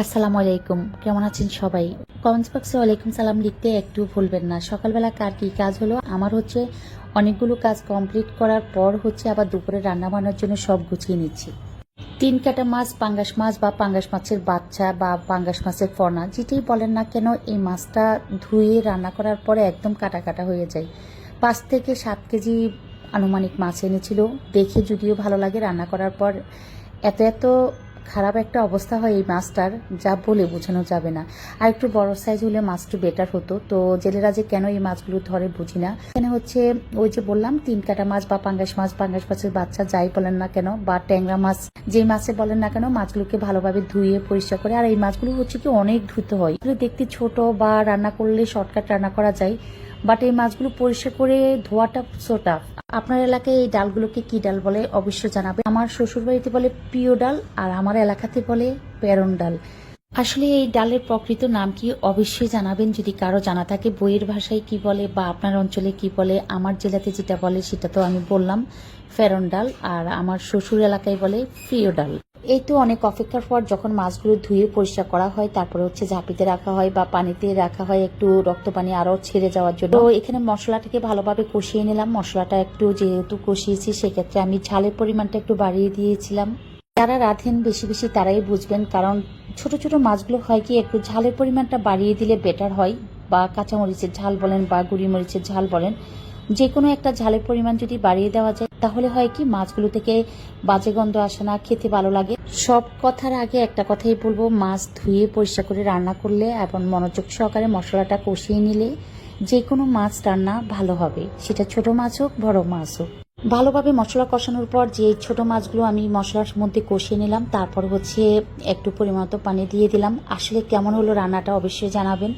আসসালামু আলাইকুম। কেমন আছেন সবাই? কমেন্টস বক্সে ওয়ালাইকুম সালাম লিখতে একটু ভুলবেন না। সকালবেলা কার কি কাজ হলো? আমার হচ্ছে অনেকগুলো কাজ কমপ্লিট করার পর হচ্ছে আবার দুপুরে রান্না বান্নার জন্য সব গুছিয়ে নিচ্ছি। তিন কাটা মাছ, পাঙ্গাস মাছ বা পাঙ্গাস মাছের বাচ্চা বা পাঙ্গাস মাছের ফনা যেটাই বলেন না কেন, এই মাছটা ধুয়ে রান্না করার পরে একদম কাটা কাটা হয়ে যায়। পাঁচ থেকে সাত কেজি আনুমানিক মাছ এনেছিল। দেখে যদিও ভালো লাগে, রান্না করার পর এত এত খারাপ একটা অবস্থা হয় এই মাছটার, যা বলে বোঝানো যাবে না। আর একটু বড় সাইজ হলে মাছটা বেটার হতো। তো জেলেরা যে কেন এই মাছগুলো ধরে বুঝি না। এখানে হচ্ছে ওই যে বললাম, তিন কাটা মাছ বা পাঙ্গাস মাছ, পাঙ্গাস মাছের বাচ্চা যাই বলেন না কেন, বা ট্যাংরা মাছ যে মাছে বলেন না কেন, মাছগুলোকে ভালোভাবে ধুয়ে পরিষ্কার করে, আর এই মাছগুলো হচ্ছে কি অনেক ধুতে হয়। দেখতে ছোট বা রান্না করলে শর্টকাট রান্না করা যায়। বাট এই মাছগুলো পরিষ্কার করে ধোয়াটা সোটা। আপনার এলাকায় এই ডালগুলোকে কি ডাল বলে অবশ্যই জানাবে আমার শ্বশুর বাড়িতে বলে পিও ডাল আর আমার এলাকাতে বলে পেরন ডাল। আসলে এই ডালের প্রকৃত নাম কি অবশ্যই জানাবেন। যদি কারও জানা থাকে বইয়ের ভাষায় কি বলে বা আপনার অঞ্চলে কি বলে, আমার জেলাতে যেটা বলে সেটা তো আমি বললাম ফেরন ডাল। আর আমার শ্বশুর এলাকায় বলে প্রিয় ডাল। এই তো অনেক অপেক্ষার পর যখন মাছগুলো ধুয়ে পরিষ্কার করা হয়, তারপরে হচ্ছে ঝাঁপিতে রাখা হয় বা পানিতে রাখা হয় একটু রক্ত পানি আরও ছেড়ে যাওয়ার জন্য। তো এখানে মশলাটাকে ভালোভাবে কষিয়ে নিলাম। মশলাটা একটু যেহেতু কষিয়েছি, সেক্ষেত্রে আমি ঝালের পরিমাণটা একটু বাড়িয়ে দিয়েছিলাম। যারা রাঁধেন বেশি বেশি তারাই বুঝবেন, কারণ ছোট ছোট মাছগুলো হয় কি, একটু ঝালের পরিমাণটা বাড়িয়ে দিলে বেটার হয়। বা কাঁচামরিচের ঝাল বলেন বা গুড়ি মরিচের ঝাল বলেন যে কোনো একটা ঝালের পরিমাণ যদি বাড়িয়ে দেওয়া যায় তাহলে হয় কি, মাছগুলো থেকে বাজে গন্ধ আসে না, খেতে ভালো লাগে। সব কথার আগে একটা কথাই বলব, মাছ ধুয়ে পরিষ্কার করে রান্না করলে এবং মনোযোগ সহকারে মশলাটা কষিয়ে নিলে যে কোনো মাছ রান্না ভালো হবে। সেটা ছোট মাছ হোক, বড় মাছ হোক। ভালোভাবে মশলা কষানোর পর যে ছোট মাছগুলো আমি মশলার মধ্যে কষিয়ে নিলাম, তারপর হচ্ছে একটু পরিমাণ পানি দিয়ে দিলাম। আসলে কেমন হলো রান্নাটা অবশ্যই জানাবেন।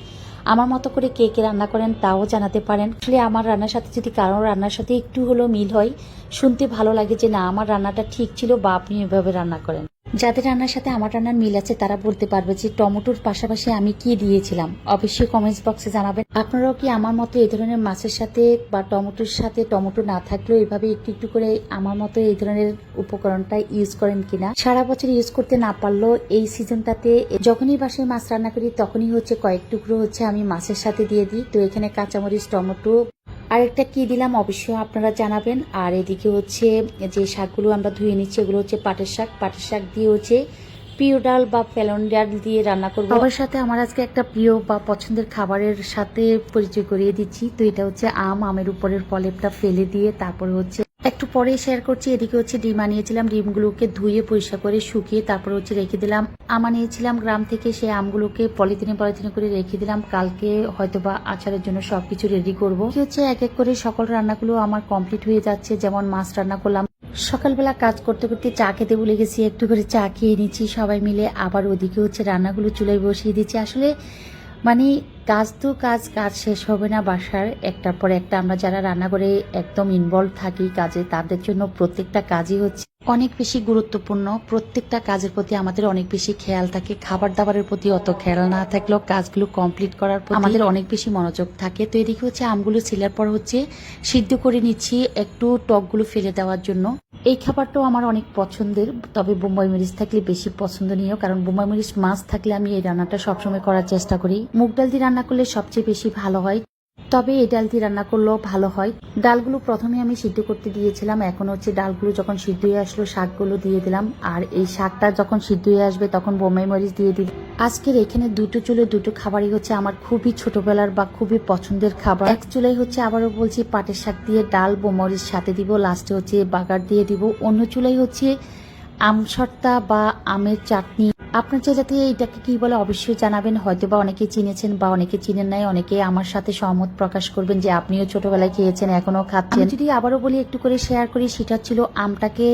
আমার মতো করে কে কে রান্না করেন তাও জানাতে পারেন। আসলে আমার রান্নার সাথে যদি কারোর রান্নার সাথে একটু হলেও মিল হয়, শুনতে ভালো লাগে যে না, আমার রান্নাটা ঠিক ছিল বা আপনি এভাবে রান্না করেন। যাদের রান্নার সাথে আমার রান্নার মিল আছে, তারা বলতে পারবে যে টমেটোর পাশাপাশি আমি কি দিয়েছিলাম। অবশ্যই কমেন্টস বক্সে জানাবেন। আপনারাও কি আমার মতো এই ধরনের মাছের সাথে বা টমেটোর সাথে টমেটো না থাকলেও এভাবে একটু একটু করে আমার মতো এই ধরনের উপকরণটা ইউজ করেন কিনা? সারা বছর ইউজ করতে না পারলেও এই সিজনটাতে যখনই বাসায় মাছ রান্না করি, তখনই হচ্ছে কয়েক টুকরো হচ্ছে আমি মাছের সাথে দিয়ে দিই। তো এখানে কাঁচামরিচ, টমেটো আরেকটা কি দিলাম অবশ্যই আপনারা জানাবেন। আর এদিকে হচ্ছে যে শাকগুলো আমরা ধুয়ে নিচ্ছি, এগুলো হচ্ছে পাটের শাক। পাটের শাক দিয়ে হচ্ছে প্রিয় ডাল বা ফেলন ডাল দিয়ে রান্না করব। আমার সাথে আমার আজকে একটা প্রিয় বা পছন্দের খাবারের সাথে পরিচয় করিয়ে দিচ্ছি। তো এটা হচ্ছে আম, আমের উপরের পলেপটা ফেলে দিয়ে তারপরে হচ্ছে একটু পরে শেয়ার করছি, এদিকে হচ্ছে ডিম আনিয়েছিলাম, ডিমগুলোকে ধুয়ে পরিষ্কার করে শুকিয়ে তারপর হচ্ছে রেখে দিলাম। আম আনিয়েছিলাম গ্রাম থেকে, সেই আমগুলোকে পলিথিনে পলিথিনে করে রেখে দিলাম। কালকে হয়তো বা আচারের জন্য সবকিছু রেডি করব। কি হচ্ছে এক এক করে সকল রান্নাগুলো আমার কমপ্লিট হয়ে যাচ্ছে, যেমন মাছ রান্না করলাম। সকালবেলা কাজ করতে করতে চা খেতে ভুলে গেছি, একটু করে চা খেয়ে নিচ্ছি সবাই মিলে। আবার ওদিকে হচ্ছে রান্নাগুলো চুলায় বসিয়ে দিচ্ছি। আসলে মানে কাজ তো কাজ কাজ শেষ হবে না বাসার। একটার পর একটা আমরা যারা রান্না করে একদম ইনভলভ থাকি কাজে তাদের জন্য প্রত্যেকটা কাজই হচ্ছে অনেক বেশি গুরুত্বপূর্ণ। প্রত্যেকটা কাজের প্রতি আমাদের অনেক বেশি খেয়াল থাকে। খাবার দাবারের প্রতি অত খেয়াল না থাকলেও কাজগুলো কমপ্লিট করার পর আমাদের অনেক বেশি মনোযোগ থাকে। তো এদিকে হচ্ছে আমগুলো ছিলার পর হচ্ছে সিদ্ধ করে নিচ্ছি একটু টকগুলো ফেলে দেওয়ার জন্য। এই খাবারটাও আমার অনেক পছন্দের তবে বোম্বাই মরিচ থাকলে বেশি পছন্দনীয় কারণ বোম্বাই মরিচ মাছ থাকলে আমি এই রান্নাটা সবসময় করার চেষ্টা করি। মুগ ডাল দিয়ে রান্না করলে সবচেয়ে বেশি ভালো হয়। তবে এই ডাল দিয়ে রান্না করলেও ভালো হয়। ডালগুলো প্রথমে আমি সিদ্ধ করতে দিয়েছিলাম। এখন হচ্ছে ডালগুলো যখন সিদ্ধ হয়ে আসলো, শাকগুলো দিয়ে দিলাম। আর এই শাকটা যখন সিদ্ধ হয়ে আসবে, তখন বোম্বাই মরিচ দিয়ে দিই আজকের এখানে দুটো চুলে দুটো খাবারই হচ্ছে আমার খুবই ছোটবেলার বা খুবই পছন্দের খাবার। এক চুলাই হচ্ছে আবারও বলছি পাটের শাক দিয়ে ডাল, বোমরিচ সাথে দিব, লাস্টে হচ্ছে বাগার দিয়ে দিব। অন্য চুলাই হচ্ছে আমসর্তা বা আমের চাটনি। আপনার জেলাতে এটাকে কি বলে অবশ্যই জানাবেন। হয়তো বা অনেকে চিনেছেন বা অনেকে চিনেন নাই, অনেকে আমার সাথে সহমত প্রকাশ করবেন যে আপনিও ছোটবেলায় খেয়েছেন এখনও খাচ্ছেন। যদি আবারও বলি, একটু করে শেয়ার করি, সেটা ছিল আমটাকে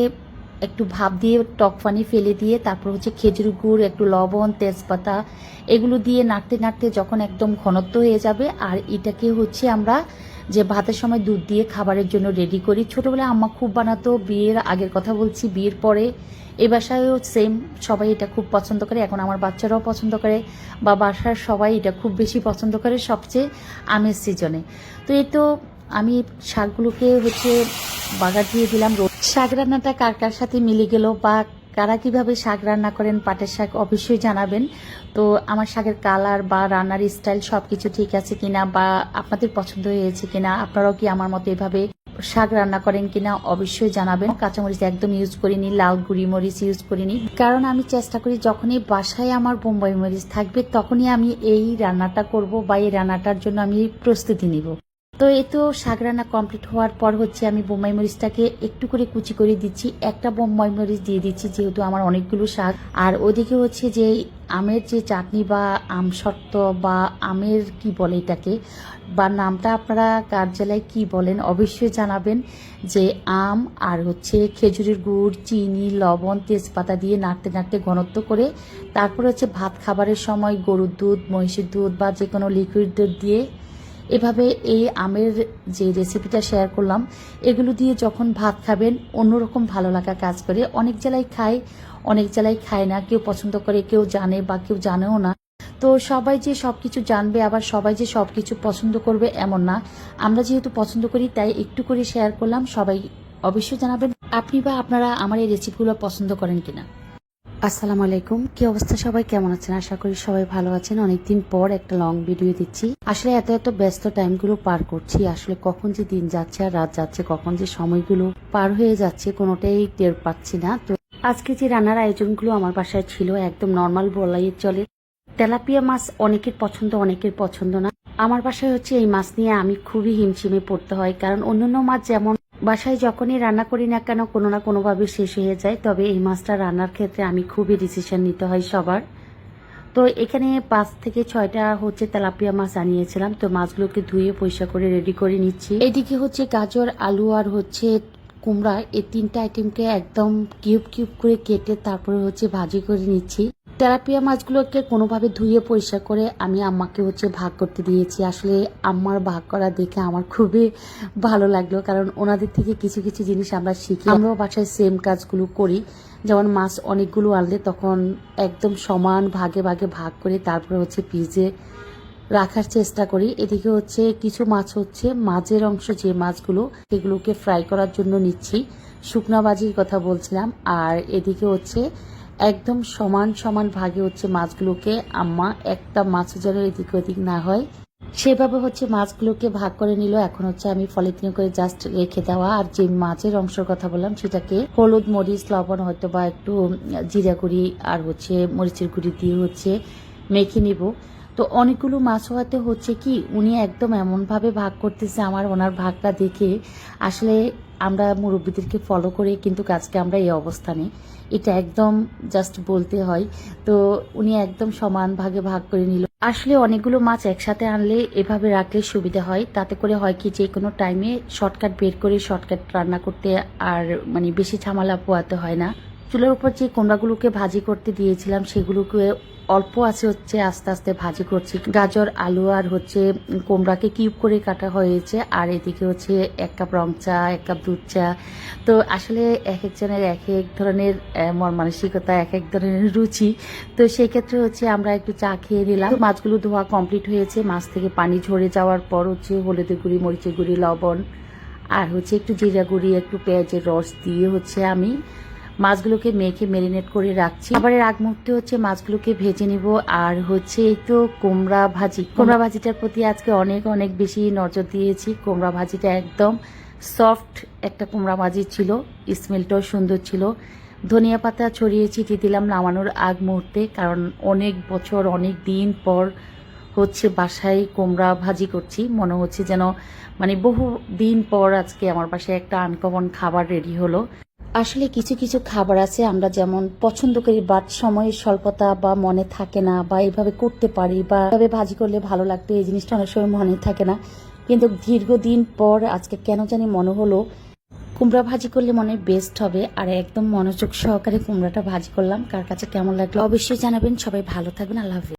একটু ভাপ দিয়ে, টক পানি ফেলে দিয়ে, তারপর হচ্ছে খেজুর গুড়, একটু লবণ, তেজপাতা, এগুলো দিয়ে নাড়তে নাড়তে যখন একদম ঘনত্ব হয়ে যাবে, আর এটাকে হচ্ছে আমরা যে ভাতের সময় দুধ দিয়ে খাবারের জন্য রেডি করি। ছোটবেলায় আম্মা খুব বানাতো, বিয়ের আগের কথা বলছি, বিয়ের পরে এ বাসায়ও সেম সবাই এটা খুব পছন্দ করে। এখন আমার বাচ্চারাও পছন্দ করে, বা বাসার সবাই এটা খুব বেশি পছন্দ করে, সবচেয়ে আমের সিজনে। তো এই তো আমি শাকগুলোকে হচ্ছে বাগার দিয়ে দিলাম। শাক রান্নাটা কার কার সাথে মিলে গেল, বা কারা কীভাবে শাক রান্না করেন, পাটের শাক অবশ্যই জানাবেন। তো আমার শাকের কালার বা রান্নার স্টাইল সব কিছু ঠিক আছে কিনা, বা আপনাদের পছন্দ হয়েছে কিনা, আপনারাও কি আমার মতো এভাবে শাক রান্না করেন কিনা অবশ্যই জানাবেন। কাঁচামরিচ একদম ইউজ করিনি, লাল গুঁড়ি মরিচ ইউজ করিনি। কারণ আমি চেষ্টা করি যখনই বাসায় আমার বোম্বাই মরিচ থাকবে, তখনই আমি এই রান্নাটা করব বা এই রান্নাটার জন্য আমি প্রস্তুতি নিব। তো এ তো শাক রান্না কমপ্লিট হওয়ার পর হচ্ছে আমি বোম্বাই মরিচটাকে একটু করে কুচি করে দিচ্ছি। একটা বোম্বাই মরিচ দিয়ে দিচ্ছি যেহেতু আমার অনেকগুলো শাক। আর ওদিকে হচ্ছে যে আমের যে চাটনি বা আম সত্ত্ব বা আমের কি বলে এটাকে বা নামটা আপনারা কার জেলায় কি বলেন অবশ্যই জানাবেন যে আম আর হচ্ছে খেজুরের গুড়, চিনি, লবণ, তেজপাতা দিয়ে নাড়তে নাড়তে ঘনত্ব করে তারপর হচ্ছে ভাত খাবারের সময় গরুর দুধ, মহিষের দুধ বা যে কোনো লিকুইড দুধ দিয়ে এভাবে এই আমের যে রেসিপিটা শেয়ার করলাম, এগুলো দিয়ে যখন ভাত খাবেন, অন্যরকম ভালো লাগা কাজ করে। অনেক জেলায় খায়, অনেক জেলায় খায় না। কেউ পছন্দ করে, কেউ জানে বা কেউ জানেও না। তো সবাই যে সব কিছু জানবে, আবার সবাই যে সব কিছু পছন্দ করবে এমন না। আমরা যেহেতু পছন্দ করি, তাই একটু করে শেয়ার করলাম। সবাই অবশ্যই জানাবেন, আপনি বা আপনারা আমার এই রেসিপিগুলো পছন্দ করেন কিনা। আসসালামু আলাইকুম। কি অবস্থা সবাই? কেমন আছেন? আশা করি সবাই ভালো আছেন। অনেকদিন পর একটা লং ভিডিও দিচ্ছি। আসলে এত এত ব্যস্ত টাইমগুলো পার করছি। আসলে কখন যে দিন যাচ্ছে আর রাত যাচ্ছে, কখন যে সময়গুলো পার হয়ে যাচ্ছে, কোনোটাই টের পাচ্ছি না। তো আজকে যে রান্নার আয়োজনগুলো আমার বাসায় ছিল, একদম নর্মাল বলাই চলে। তেলাপিয়া মাছ অনেকের পছন্দ অনেকের পছন্দ না। আমার বাসায় হচ্ছে এই মাছ নিয়ে আমি খুবই হিমশিমে পড়তে হয়। কারণ অন্যান্য মাছ যেমন বাসায় যখনই রান্না করি না কেন, কোনো না কোনোভাবে শেষ হয়ে যায়। তবে এই মাছটা রান্নার ক্ষেত্রে আমি খুবই ডিসিশন নিতে হয় সবার। তো এখানে পাঁচ থেকে ছয়টা হচ্ছে তেলাপিয়া মাছ আনিয়েছিলাম। তো মাছগুলোকে ধুয়ে পরিষ্কার করে রেডি করে নিচ্ছি। এদিকে হচ্ছে গাজর, আলু আর হচ্ছে কুমড়া, এই তিনটা আইটেমকে একদম কিউব কিউব করে কেটে তারপরে হচ্ছে ভাজি করে নিচ্ছি। তেলাপিয়া মাছগুলোকে কোনোভাবে ধুয়ে পরিষ্কার করে আমি আম্মাকে হচ্ছে ভাগ করতে দিয়েছি। আসলে আম্মার ভাগ করা দেখে আমার খুবই ভালো লাগল কারণ ওনাদের থেকে কিছু কিছু জিনিস আমরা শিখি। আমরাও বাসায় সেম কাজগুলো করি। যেমন মাছ অনেকগুলো আনলে তখন একদম সমান ভাগে ভাগে ভাগ করে তারপরে হচ্ছে পিজে রাখার চেষ্টা করি। এদিকে হচ্ছে কিছু মাছ হচ্ছে মাঝের অংশ যে মাছগুলো সেগুলোকে ফ্রাই করার জন্য নিচ্ছি। শুকনা বাজির কথা বলছিলাম আর এদিকে হচ্ছে একদম সমান সমান ভাগে হচ্ছে মাছগুলোকে আম্মা একটা মাছ যেন এদিক ওদিক না হয়। সেভাবে হচ্ছে মাছগুলোকে ভাগ করে নিল। এখন হচ্ছে আমি পলিথিনে করে জাস্ট রেখে দেওয়া আর যে মাছের অংশের কথা বললাম সেটাকে হলুদ, মরিচ, লবণ হয়তো বা একটু জিরা গুঁড়ি আর হচ্ছে মরিচের গুঁড়ি দিয়ে হচ্ছে মেখে নিব। তো অনেকগুলো মাছ হওয়াতে হচ্ছে কি, উনি একদম এমনভাবে ভাগ করতেছে আমার ওনার ভাগটা দেখে। আসলে আমরা মুরব্বীদেরকে ফলো করে কিন্তু আজকে আমরা এই অবস্থানে। এটা একদম জাস্ট বলতে হয়। তো উনি একদম সমান ভাগে ভাগ করে নিল। আসলে অনেকগুলো মাছ একসাথে আনলে এভাবে রাখলে সুবিধা হয়। তাতে করে হয় কি, যে কোনো টাইমে শর্টকাট বের করে শর্টকাট রান্না করতে আর মানে বেশি ঝামেলা পোয়াতে হয় না। চুলের উপর যে কুমড়াগুলোকে ভাজি করতে দিয়েছিলাম, সেগুলোকে অল্প আছে হচ্ছে আস্তে আস্তে ভাজি করছি। গাজর, আলু আর হচ্ছে কুমড়াকে কিউব করে কাটা হয়েছে, আর এদিকে হচ্ছে এক কাপ রং চা, এক কাপ দুধ চা। তো আসলে এক একজনের এক এক ধরনের মন মানসিকতা, এক এক ধরনের রুচি। তো সেই ক্ষেত্রে হচ্ছে আমরা একটু চা খেয়ে নিলাম। মাছগুলো ধোয়া কমপ্লিট হয়েছে। মাছ থেকে পানি ঝরে যাওয়ার পর হচ্ছে হলুদের গুঁড়ি, মরিচের গুঁড়ি, লবণ, আর হচ্ছে একটু জিরা গুঁড়ি, একটু পেঁয়াজের রস দিয়ে হচ্ছে আমি মাছগুলোকে মেখে মেরিনেট করে রাখছি। আবার আগ মুহূর্তে হচ্ছে মাছগুলোকে ভেজে নিব, আর হচ্ছে এই তো কুমড়া ভাজি। কুমড়া ভাজিটার প্রতি আজকে অনেক অনেক বেশি নজর দিয়েছি। কুমড়া ভাজিটা একদম সফট একটা কুমড়া ভাজি ছিল স্মেলটাও সুন্দর ছিল। ধনিয়া পাতা ছড়িয়ে ছিটিয়ে দিলাম নামানোর আগ মুহূর্তে, কারণ অনেক বছর, অনেক দিন পর হচ্ছে বাসায় কুমড়া ভাজি করছি। মনে হচ্ছে যেন মানে বহু দিন পর আজকে আমার বাসায় একটা আনকমন খাবার রেডি হলো। আসলে কিছু কিছু খাবার আছে, আমরা যেমন পছন্দ করি বাট সময়ের স্বল্পতা বা মনে থাকে না বা এইভাবে করতে পারি বা এভাবে ভাজি করলে ভালো লাগতো এই জিনিসটা অনেক সময় মনে থাকে না। কিন্তু দীর্ঘদিন পর আজকে কেন জানি মনে হলো, কুমড়া ভাজি করলে মনে বেস্ট হবে, আর একদম মনোযোগ সহকারে কুমড়াটা ভাজি করলাম, কার কাছে কেমন লাগল অবশ্যই জানাবেন, সবাই ভালো থাকবেন, আল্লাহ হাফিজ।